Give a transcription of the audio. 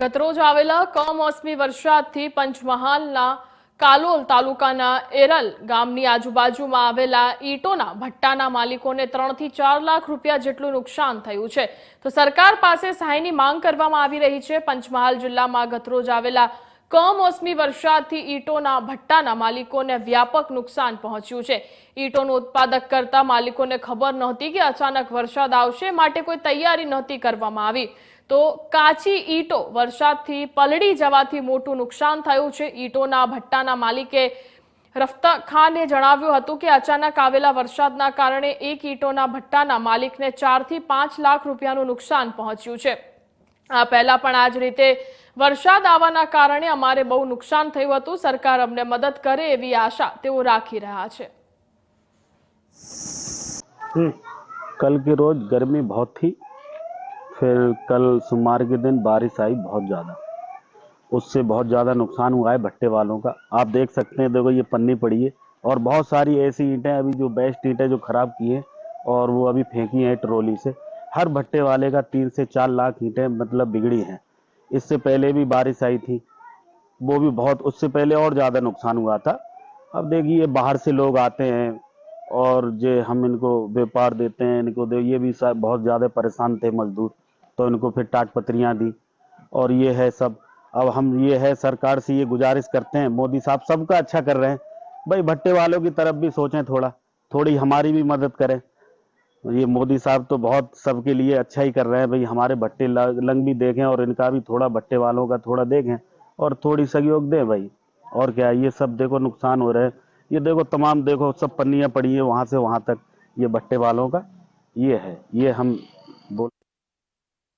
ગતરોજ આવેલા કમોસમી વરસાદથી પંચમહાલના કાલોલ તાલુકાના એરલ ગામની આજુબાજુમાં આવેલા ઈંટોના ભટ્ટાના માલિકોને ત્રણથી ચાર લાખ રૂપિયા જેટલું નુકસાન થયું છે. તો સરકાર પાસે સહાયની માંગ કરવામાં આવી રહી છે. પંચમહાલ જિલ્લામાં ગતરોજ આવેલા કમોસમી વરસાદથી ઈંટોના ભટ્ટાના માલિકોને વ્યાપક નુકસાન પહોંચ્યું છે. ઈંટોનું ઉત્પાદક કરતા માલિકોને ખબર નહોતી કે અચાનક વરસાદ આવશે માટે કોઈ તૈયારી નહોતી કરવામાં આવી. તો કાચી ઈંટો વરસાદથી પલળી જવાથી મોટું નુકસાન થયું છે ઈંટોના ભટ્ટાના માલિકે રફતા ખાને જણાવ્યું હતું કે અચાનક આવેલા વરસાદના કારણે એક ઈંટોના ભટ્ટાના માલિકને ચારથી પાંચ લાખ રૂપિયાનું નુકસાન પહોંચ્યું છે આ પહેલા પણ આ જ રીતે વરસાદ આવવાના કારણે અમારે બહુ નુકસાન થયું હતું સરકાર અમને મદદ કરે એવી આશા તેઓ રાખી રહ્યા છે हम्म, कल के रोज गर्मी बहुत थी फिर कल सोमवार के दिन बारिश आई बहुत ज़्यादा। उससे बहुत ज़्यादा नुकसान हुआ है भट्टे वालों का। आप देख सकते हैं, देखो ये पन्नी पड़ी है और बहुत सारी ऐसी ईंटें अभी जो बेस्ट ईंटें जो खराब की हैं और वो अभी फेंकी हैं ट्रॉली से। हर भट्टे वाले का तीन से चार लाख ईंटें मतलब बिगड़ी हैं। इससे पहले भी बारिश आई थी। वो भी बहुत, उससे पहले और ज़्यादा नुकसान हुआ था। अब देखिए, बाहर से लोग आते हैं और जो हम इनको व्यापार देते हैं, इनको दे, ये भी बहुत ज़्यादा परेशान थे मजदूर। तो इनको फिर टाट पत्रियाँ दी। और ये है सब। अब हम ये है सरकार से ये गुजारिश करते हैं। मोदी साहब सबका अच्छा कर रहे हैं। भाई भट्टे वालों की तरफ़ भी सोचें थोड़ा। थोड़ी हमारी भी मदद करें। ये मोदी साहब तो बहुत सबके लिए अच्छा ही कर रहे हैं। भाई हमारे भट्टे लंग भी देखें और इनका भी थोड़ा भट्टे वालों का थोड़ा देखें। और थोड़ी सहयोग दें भाई। और क्या, ये सब देखो नुकसान हो रहे हैं। ये देखो तमाम देखो सब पन्नियाँ पड़ी है वहाँ से वहाँ तक। ये भट्टे वालों का ये है। ये हम बोल